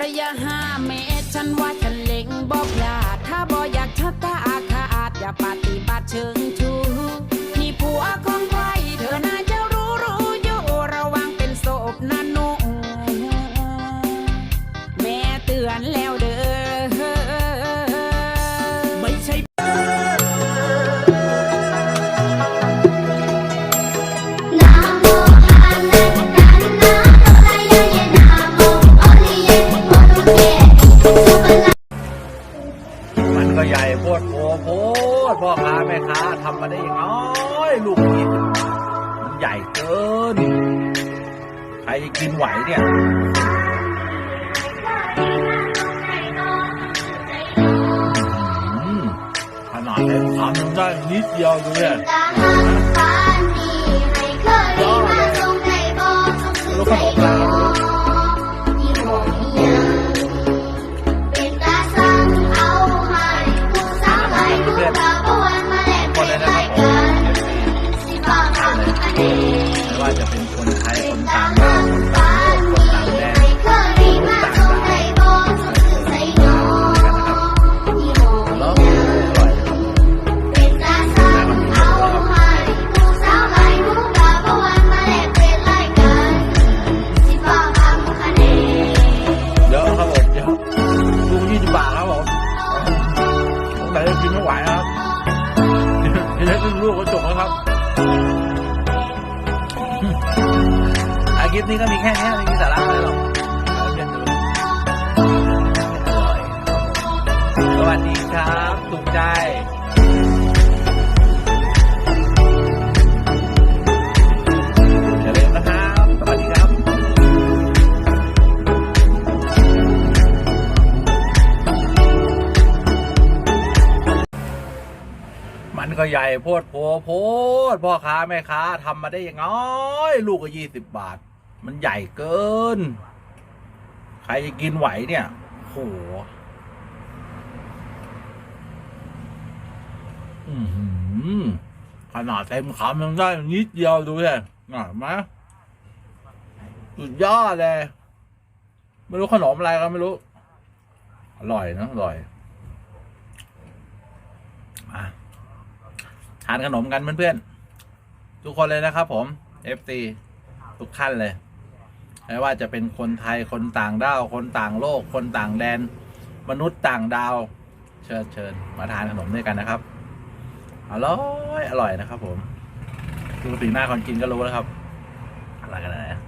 ระยะห้าเมตรฉันว่าฉันเล็งบ่พลาดถ้าบ่อยากชะตาอาขาจอย่าปฏิบัติเชิง ก็ใหญ่โพดโพโพดพ่อค้าแม่ค้าทำมาได้ยังไงลูกนี้มันใหญ่เกิน ใครจะกินไหวเนี่ยอืมขนาดเล็กทำยังได้นิดเดียวดูเนี่ย คลิปนี้ก็มีแค่นี้ไม่มีสาระอะไรหรอกสวัสดีครับถูกใจอย่าลืมนะครับสวัสดีครับมันก็ใหญ่โพดโพโพดพ่อค้าแม่ค้าทำมาได้ยังไงลูกก็ยี่สิบบาท มันใหญ่เกิน ใครจะกินไหวเนี่ยโหขนาดเต็มคำยังได้นิดเดียวดูเลยน่ะเห็นไหมสุดยอดเลย ไม่รู้ขนมอะไรก็ไม่รู้ อร่อยนะอร่อยมาทานขนมกันเพื่อนๆ ทุกคนเลยนะครับผม FC ทุกท่านเลย ไม่ว่าจะเป็นคนไทยคนต่างด้าวคนต่างโลก คนต่างแดน มนุษย์ต่างดาว เชิญเชิญมาทานขนมด้วยกันนะครับอร่อยอร่อยนะครับ ผมดูสีหน้าคนกินก็รู้แล้วครับอะไรกันนะ